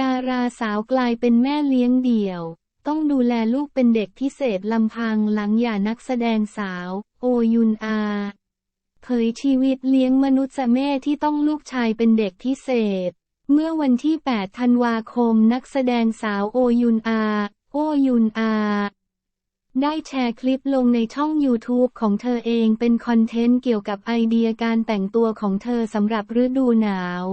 ดาราสาวกลายเป็นแม่เลี้ยงเดี่ยว ต้องดูแลลูกเป็นเด็กพิเศษลำพังหลังหย่านักแสดงสาว โอยุนอาเผยชีวิตเลี้ยงมนุษย์แม่ที่ต้องลูกชายเป็นเด็กพิเศษ เมื่อวันที่ 8 ธันวาคมนักแสดงสาวโอยุนอา โอยุนอาได้แชร์คลิปลงในช่อง YouTube ของเธอเองเป็นคอนเทนต์เกี่ยวกับไอเดียการแต่งตัวของเธอสำหรับฤดูหนาว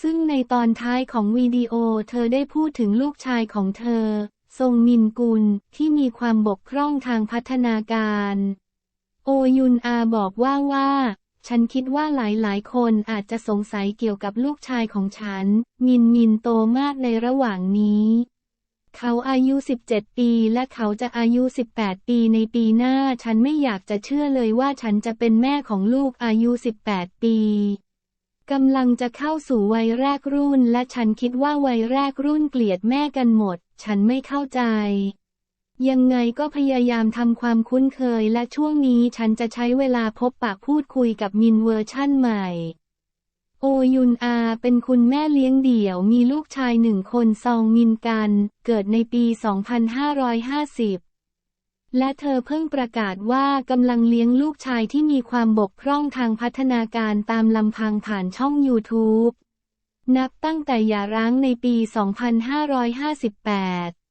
ซึ่งในตอนท้ายของวิดีโอเธอได้พูดถึงลูกชายของเธอ ทรงมินกุล ที่มีความบกพร่องทางพัฒนาการ โอยุนอาบอกว่าว่า ฉันคิดว่าหลายๆ คนอาจจะสงสัยเกี่ยวกับลูกชายของฉัน มินมินโตมากในระหว่างนี้ เขาอายุ 17 ปีและเขาจะอายุ 18 ปีในปีหน้า ฉันไม่อยากจะเชื่อเลยว่าฉันจะเป็นแม่ของลูกอายุ 18 ปี กำลังจะเข้าสู่วัยแรกรุ่นและฉันคิดว่าวัยแรกรุ่นเกลียดแม่กันหมด ฉันไม่เข้าใจ ยังไงก็พยายามทำความคุ้นเคยและช่วงนี้ฉันจะใช้เวลาพบปะพูดคุยกับมินเวอร์ชั่นใหม่ โอยุนอา เป็นคุณแม่เลี้ยงเดี่ยวมีลูกชายหนึ่งคนซองมินกัน เกิดในปี 2550 และเธอเพิ่งประกาศว่ากำลังเลี้ยงลูกชายที่มีความบกพร่องทางพัฒนาการตามลำพังผ่านช่อง YouTube นับตั้งแต่หย่าร้างในปี 2558